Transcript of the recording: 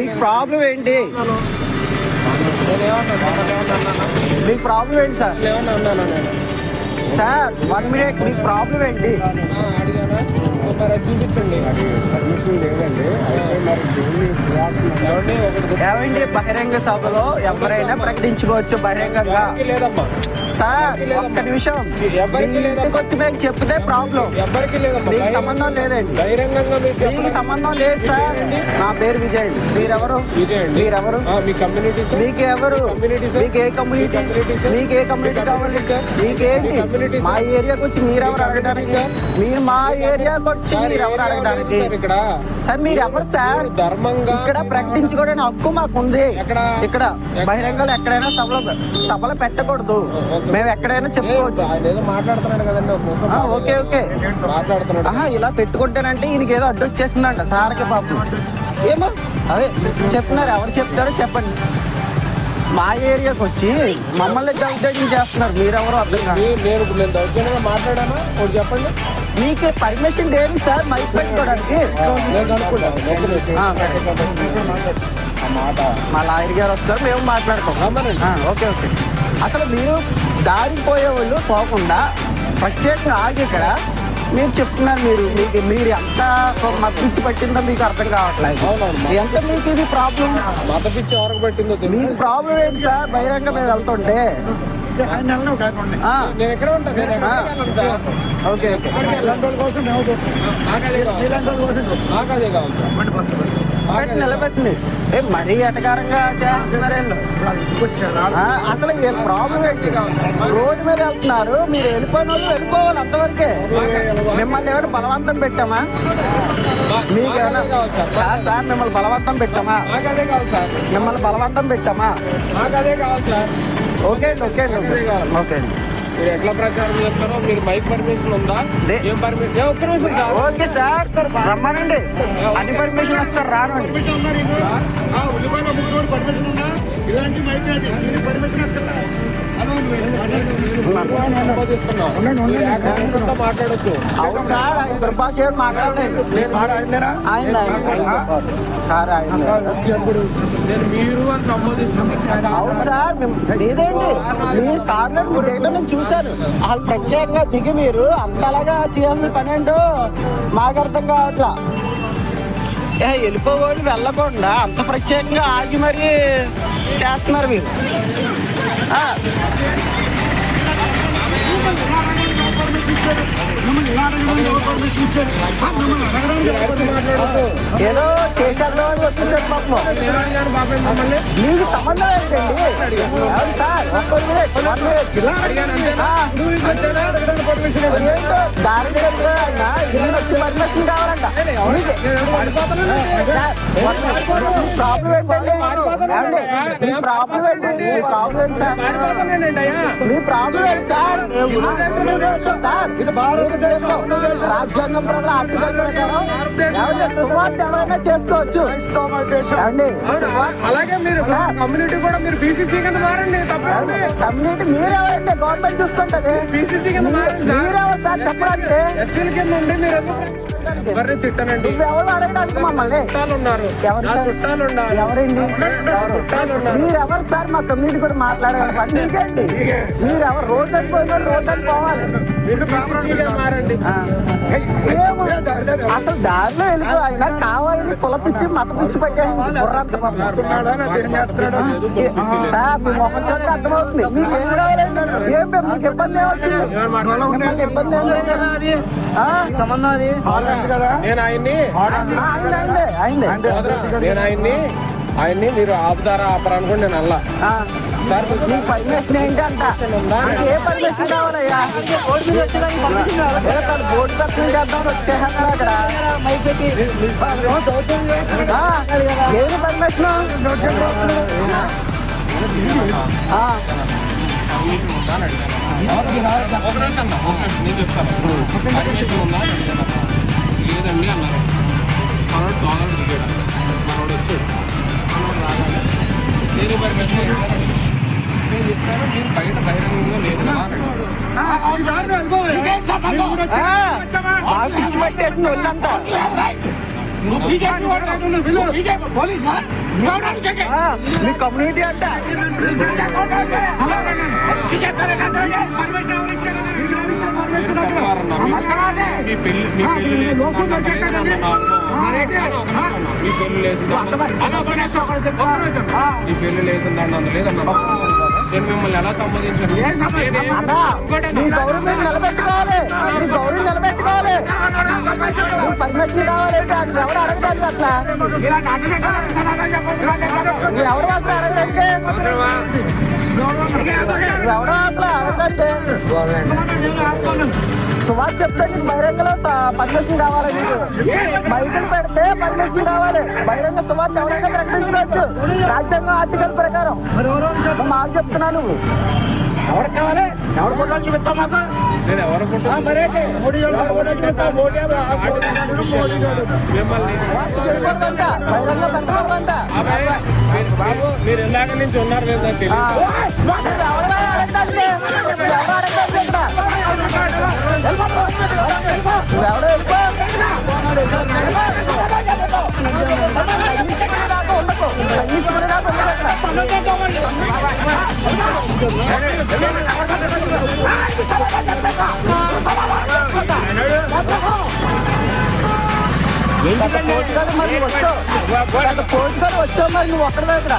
మీకు ప్రాబ్లం ఏంటి? మీకు ప్రాబ్లం ఏంటి సార్? సార్ వన్ మినిట్ మీకు ప్రాబ్లం ఏంటి? అడిగానా? అది చూపించండి పర్మిషన్ లేదండి ఏమండి? బహిరంగ సభలో ఎవరైనా ప్రకటించుకోవచ్చు బహిరంగంగా. సార్ ఒక్క నిమిషం. ఎవరికి మేము చెప్తే ప్రాబ్లం? ఎవరికి లేదమ్మా సంబంధం లేదండి. బహిరంగంగా మీకు సంబంధం లేదు సార్. నా పేరు విజయ్ అండి. మీరెవరు? మీరెవరు? మీ కమ్యూనిటీ మీకు ఎవరు మీకు ఏ కమ్యూనిటీ మీకు ఏ కమ్యూనిటీ కావాలి? కమ్యూనిటీ సార్ మీకేంటి? మా ఏరియాకి వచ్చి మీరెవరు అడగడానికి? మీరు మా ఏరియాకి వచ్చి మీరు ఎవరు అడగడానికి? సార్ మీరు ఎవరు సార్? ధర్మంగా ఇక్కడ ప్రకటించుకోవడానికి హక్కు మాకు ఉంది ఎక్కడ? ఇక్కడ బహిరంగంలో ఎక్కడైనా సభలో సభలో పెట్టకూడదు. మేము ఎక్కడైనా చెప్పుకోవచ్చు. ఆయన ఏదో మాట్లాడుతున్నాడు కదండి ఓకే ఓకే. మాట్లాడుతున్నాడు. ఇలా పెట్టుకుంటానంటే ఈయనకి ఏదో అడ్డు వచ్చేసిందంట సార్కి పాపం. ఏమో? అదే చెప్తున్నారు ఎవరు చెప్తారో చెప్పండి. మా ఏరియాకి వచ్చి మమ్మల్ని దౌర్జన్యం చేస్తున్నారు మీరెవరో అర్థం నేను ఇప్పుడు నేను దౌర్జన్యంగా మాట్లాడానా ఒకటి చెప్పండి. మీకు పర్మిషన్ లేదు సార్ మైక్ పెట్టుకోవడానికి నేను మా లాయర్ గారు వస్తారు మేము మాట్లాడుకోం ఓకే ఓకే. అసలు మీరు దారి పోయేవాళ్ళు పోకుండా ప్రత్యేకంగా ఆగి ఇక్కడ. మీరు చెప్తున్నారు మీరు మీకు మీరు ఎంత మద్దతు పట్టిందో మీకు అర్థం కావట్లేదు. ఎంత మీకు ఇది ప్రాబ్లం మత పిచ్చి ఎవరికి పెట్టిందో మీకు ప్రాబ్లం ఏంటి సార్? బహిరంగ మేము వెళ్తుంటే ఓకే. నిలబెట్టండి. ఏ మరీ ఎటకారంగా అసలు ఏ ప్రాబ్లం ఏంటి? రోడ్డు మీద వెళ్తున్నారు. మీరు వెళ్ళిపోయిన వాళ్ళు వెళ్ళిపోవాలి అంతవరకే. మిమ్మల్ని ఎవరు బలవంతం పెట్టామా? మా- మీకు సార్ మిమ్మల్ని బలవంతం పెట్టామా? మిమ్మల్ని బలవంతం పెట్టామా? అదే కావాలి సార్. ఓకే అండి ఓకే అండి. ఓకే. అండి. మీరు ఎట్లా ప్రచారం చేస్తారో మీరు మైక్ పర్మిషన్ ఉందా. ఏం పర్మిషన్ ఒక్క నిమిషం ఓకే సార్ రమ్మనండి. అది పర్మిషన్ వస్తారు రానండి. మాట్లాడొచ్చు అవును సార్ దుర్భాష మాట్లాడలేదు మీరు అని అవును సార్ మేము- లేదండి. మీరు కార్లో మీరు దిగడం నేను చూశాను. వాళ్ళు ప్రత్యేకంగా దిగి మీరు అంతలాగా చేయాల్సిన పని ఏంటో మాకు అర్థం కావట్లా. వెళ్ళిపోవాలి వెళ్ళకుండా అంత ప్రత్యేకంగా ఆగి మరీ చేస్తున్నారు మీరు. ఆ, మాట్లాడొచ్చు ఏదో చేశారు వచ్చేసారు పాపం. మీకు సంబంధం ఏంటండి? అవును సార్ ఒక్క మినిట్, వన్ మినిట్. ఆ, ఏంటో దారి దగ్గర ఆయన ఇల్లు వచ్చి పర్మిషన్ కావాలంట ప్రాబ్లం ఏంటండి ఏమండి? మీ ప్రాబ్లం ఏంటి? మీ ప్రాబ్లం ఏంటి సార్? మీ ప్రాబ్లం ఏంటి సార్? సార్ ఇది భారతదేశం రాజ్యాంగం ప్రకారం ఆర్టికల్ ప్రకారం సువార్త ఎవరైనా చేసుకోవచ్చు. అలాగే మీరు కమ్యూనిటీ కూడా మీరు బీసీసీ కింద మారండి కమ్యూనిటీ మీరెవరంటే గవర్నమెంట్ చూసుకుంటది బీసీసీ కింద మారండి మీరెవరు సార్ చెప్పడానికి? ఎస్సీల కింద ఉండి మీరు ఎవరిని తిట్టనండి? అడగడానికి మమ్మల్ని? ఎవరు ఎవరండి? మీరెవరు సార్ మా కమ్యూనిటీ కూడా మాట్లాడాలి? మీకండి మీరెవరు? రోడ్ అని పోయిన రోడ్ అని పోవాలి మారండి దారిలో వెళ్ళిపో ఆయన కావాలని కులపిచ్చి మత పిచ్చి పెట్టేసి సార్ మీ మొహం చూస్తే అర్థమవుతుంది. మీకు ఏం కావాలండి ఏం పే- మీకు ఇబ్బంది ఏమొచ్చింది ఇబ్బంది ఏం లేదు. ఆ? నేను ఆయన్ని అయింది అయింది నేను ఆయన్ని ఆయన్ని మీరు ఆపుతారా ఆపరా అనుకోండి నేను అల్లా. పర్మిషన్ ఏంటంట? నాకు ఏ పర్మిషన్ కావాలయ్యా? బోర్డు చేద్దాం అక్కడ ఏది పర్మిషన్. లేదండి అన్నారు? మనోడు దిగాడు మనోడు నేను పర్మిషన్ అడిగాను. నేను చెప్తాను మీరు బయట బహిరంగంగా లేదు కదా అన్నాడు. ఆ, బాగా పిచ్చి పట్టేసింది ఒళ్ళంతా నువ్వు బీజేపీ వాడు కాదు, నువ్వు బీజేపీ పోలీస్ వా? నువ్వు ఎవరు అడిగేది? ఆ, మీ కమ్యూనిటీ అంట మీ పెళ్ళి మీ పెళ్ళి లేదు. మీ పెళ్ళి లేదు మీ పెళ్ళి లేదండి అన్న లేదన్నా నేను మిమ్మల్ని ఎలా అన్నా మీ గౌరవం నిలబెట్టుకోవాలి. మీ గౌరవం నిలబెట్టుకోవాలి. మీ పర్మిషన్ కావాలంటే ఎవడు అడగడానికి అసలు? నువ్వు ఎవడు అసలు అడగడానికి? ఎవడో అసలు అడగడానికి సుమారు చెప్తే నీకు బహిరంగలో పర్మిషన్ కావాలి నీకు. మైకులు పెడితే పర్మిషన్ కావాలి. బహిరంగ సుమారు ఎవరైనా ప్రకటించుకోవచ్చు రాజ్యాంగం ఆర్టికల్ ప్రకారం. మాకు చెప్తున్నా నువ్వు. ఎవరికి కావాలి? ఎవరు కొట్టాలి చూపిస్తావు మాకు? నేను ఎవరు మరేంటి మిమ్మల్ని బహిరంగ పెట్టకూడదంట. బాబు మీరు ఇందాక నుంచి ఉన్నారు లేదా ఆ, తెలియదు వచ్చావు. మరి నువ్వు ఒక్కడే ఇక్కడ